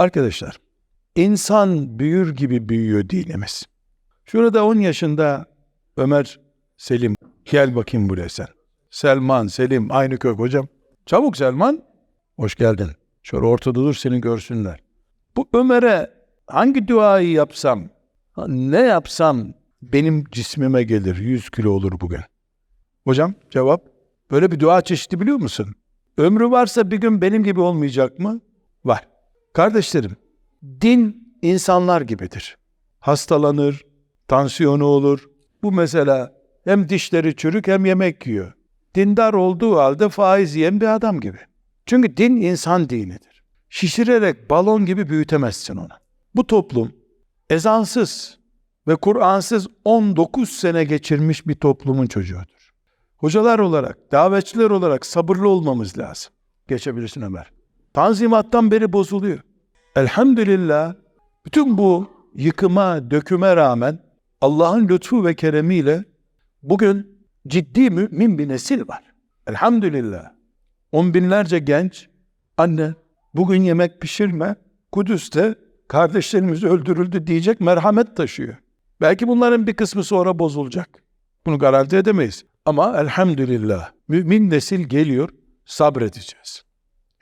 Arkadaşlar, insan büyür gibi büyüyor dinimiz. Şurada 10 yaşında Ömer Selim, gel bakayım buraya sen. Selman, Selim, aynı kök hocam. Çabuk Selman, hoş geldin. Şöyle ortada dur seni görsünler. Bu Ömer'e hangi duayı yapsam, ne yapsam benim cismime gelir, 100 kilo olur bugün. Hocam cevap, böyle bir dua çeşidi biliyor musun? Ömrü varsa bir gün benim gibi olmayacak mı? Var. Kardeşlerim, din insanlar gibidir. Hastalanır, tansiyonu olur. Bu mesela hem dişleri çürük hem yemek yiyor. Dindar olduğu halde faiz yiyen bir adam gibi. Çünkü din insan dinidir. Şişirerek balon gibi büyütemezsin onu. Bu toplum ezansız ve Kur'ansız 19 sene geçirmiş bir toplumun çocuğudur. Hocalar olarak, davetçiler olarak sabırlı olmamız lazım. Geçebilirsin Ömer. Tanzimattan beri bozuluyor. Elhamdülillah bütün bu yıkıma, döküme rağmen Allah'ın lütfu ve keremiyle bugün ciddi mümin bir nesil var. Elhamdülillah. On binlerce genç, anne bugün yemek pişirme, Kudüs'te kardeşlerimiz öldürüldü diyecek merhamet taşıyor. Belki bunların bir kısmı sonra bozulacak. Bunu garanti edemeyiz. Ama elhamdülillah mümin nesil geliyor, sabredeceğiz.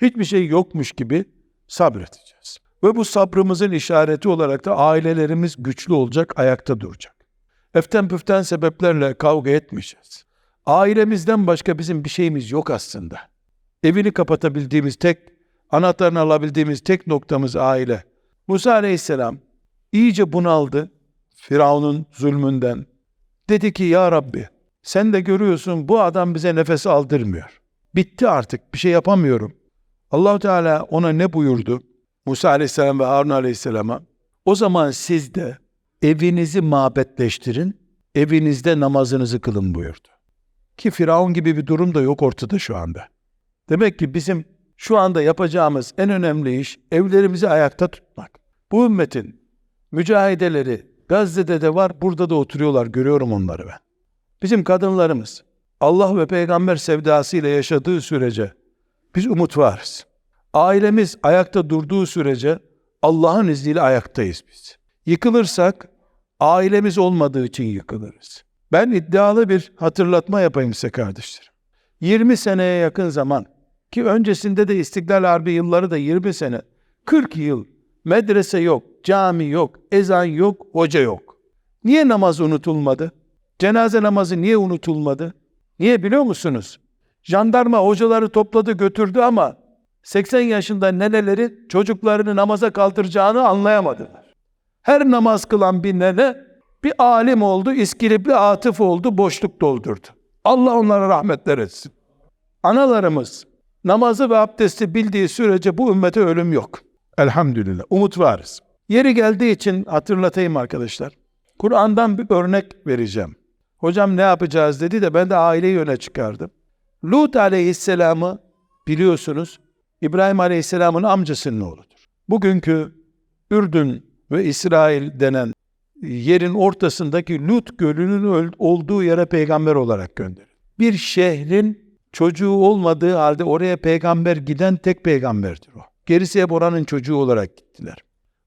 Hiçbir şey yokmuş gibi sabredeceğiz. Ve bu sabrımızın işareti olarak da ailelerimiz güçlü olacak, ayakta duracak. Eften püften sebeplerle kavga etmeyeceğiz. Ailemizden başka bizim bir şeyimiz yok aslında. Evini kapatabildiğimiz tek, anahtarını alabildiğimiz tek noktamız aile. Musa aleyhisselam iyice bunaldı Firavun'un zulmünden. Dedi ki ya Rabbi sen de görüyorsun bu adam bize nefes aldırmıyor. Bitti artık bir şey yapamıyorum. Allah Teala ona ne buyurdu? Musa aleyhisselam ve Harun aleyhisselama o zaman siz de evinizi mabetleştirin, evinizde namazınızı kılın buyurdu. Ki Firavun gibi bir durum da yok ortada şu anda. Demek ki bizim şu anda yapacağımız en önemli iş evlerimizi ayakta tutmak. Bu ümmetin mücahideleri Gazze'de de var, burada da oturuyorlar, görüyorum onları ben. Bizim kadınlarımız Allah ve peygamber sevdasıyla yaşadığı sürece biz umut varız. Ailemiz ayakta durduğu sürece Allah'ın izniyle ayaktayız biz. Yıkılırsak ailemiz olmadığı için yıkılırız. Ben iddialı bir hatırlatma yapayım size kardeşlerim. 20 seneye yakın zaman ki öncesinde de İstiklal Harbi yılları da 20 sene, 40 yıl medrese yok, cami yok, ezan yok, hoca yok. Niye namaz unutulmadı? Cenaze namazı niye unutulmadı? Niye biliyor musunuz? Jandarma hocaları topladı götürdü ama 80 yaşında neneleri çocuklarını namaza kaldıracağını anlayamadılar. Her namaz kılan bir nene bir alim oldu, iskilipli atıf oldu, boşluk doldurdu. Allah onlara rahmetler etsin. Analarımız namazı ve abdesti bildiği sürece bu ümmete ölüm yok. Elhamdülillah. Umut varız. Yeri geldiği için hatırlatayım arkadaşlar. Kur'an'dan bir örnek vereceğim. Hocam ne yapacağız dedi de ben de aileyi öne çıkardım. Lut aleyhisselamı biliyorsunuz İbrahim aleyhisselamın amcasının oğludur. Bugünkü Ürdün ve İsrail denen yerin ortasındaki Lut gölünün olduğu yere peygamber olarak gönderildi. Bir şehrin çocuğu olmadığı halde oraya peygamber giden tek peygamberdir o. Gerisi hep oranın çocuğu olarak gittiler.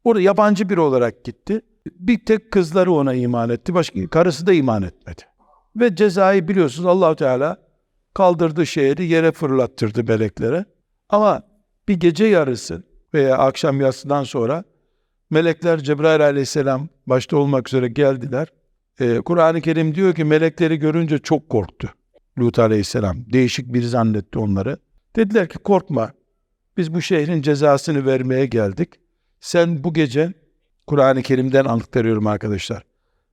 Orada yabancı biri olarak gitti. Bir tek kızları ona iman etti. Başka karısı da iman etmedi. Ve cezayı biliyorsunuz Allahu Teala kaldırdı şehri yere fırlattırdı meleklere. Ama bir gece yarısı veya akşam yatsıdan sonra melekler Cebrail aleyhisselam başta olmak üzere geldiler. Ee, Kur'an-ı Kerim diyor ki melekleri görünce çok korktu. Lut aleyhisselam değişik biri zannetti onları. Dediler ki korkma biz bu şehrin cezasını vermeye geldik. Sen bu gece Kur'an-ı Kerim'den anlatıyorum arkadaşlar.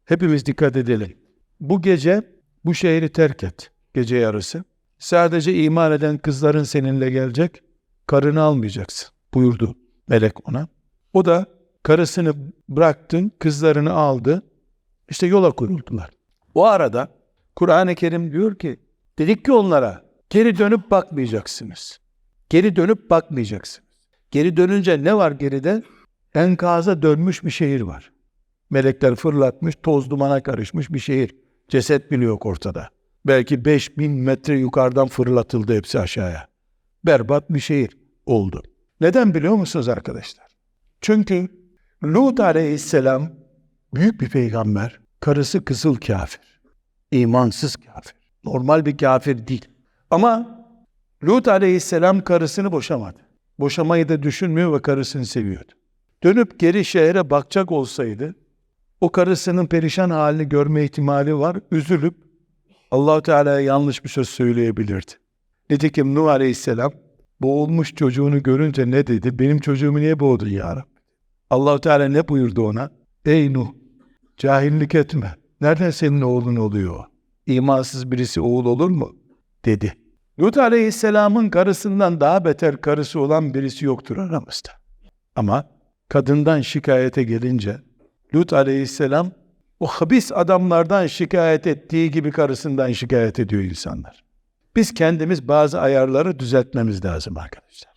Hepimiz dikkat edelim. Bu gece bu şehri terk et. Gece yarısı. Sadece iman eden kızların seninle gelecek. Karını almayacaksın buyurdu melek ona. O da karısını bıraktın, kızlarını aldı. İşte yola koyuldular. O arada Kur'an-ı Kerim diyor ki, dedik ki onlara geri dönüp bakmayacaksınız. Geri dönüp bakmayacaksınız. Geri dönünce ne var geride? Enkaza dönmüş bir şehir var. Melekler fırlatmış, toz dumana karışmış bir şehir. Ceset bile yok ortada. Belki 5000 metre yukarıdan fırlatıldı hepsi aşağıya. Berbat bir şehir oldu. Neden biliyor musunuz arkadaşlar? Çünkü Lut aleyhisselam büyük bir peygamber, karısı kızıl kafir, imansız kafir, normal bir kafir değil. Ama Lut aleyhisselam karısını boşamadı. Boşamayı da düşünmüyor ve karısını seviyordu. Dönüp geri şehre bakacak olsaydı, o karısının perişan halini görme ihtimali var. Üzülüp Allahu Teala'ya yanlış bir söz söyleyebilirdi. Nitekim Nuh Aleyhisselam boğulmuş çocuğunu görünce ne dedi? Benim çocuğumu niye boğdun ya Rabbi? Allahu Teala ne buyurdu ona? Ey Nuh, cahillik etme. Nereden senin oğlun oluyor? İmansız birisi oğul olur mu? dedi. Lut Aleyhisselam'ın karısından daha beter karısı olan birisi yoktur aramızda. Ama kadından şikayete gelince Lut Aleyhisselam o habis adamlardan şikayet ettiği gibi karısından şikayet ediyor insanlar. Biz kendimiz bazı ayarları düzeltmemiz lazım arkadaşlar.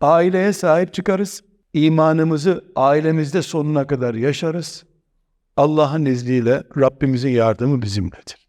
Aileye sahip çıkarız. imanımızı ailemizde sonuna kadar yaşarız. Allah'ın izniyle Rabbimizin yardımı bizimledir.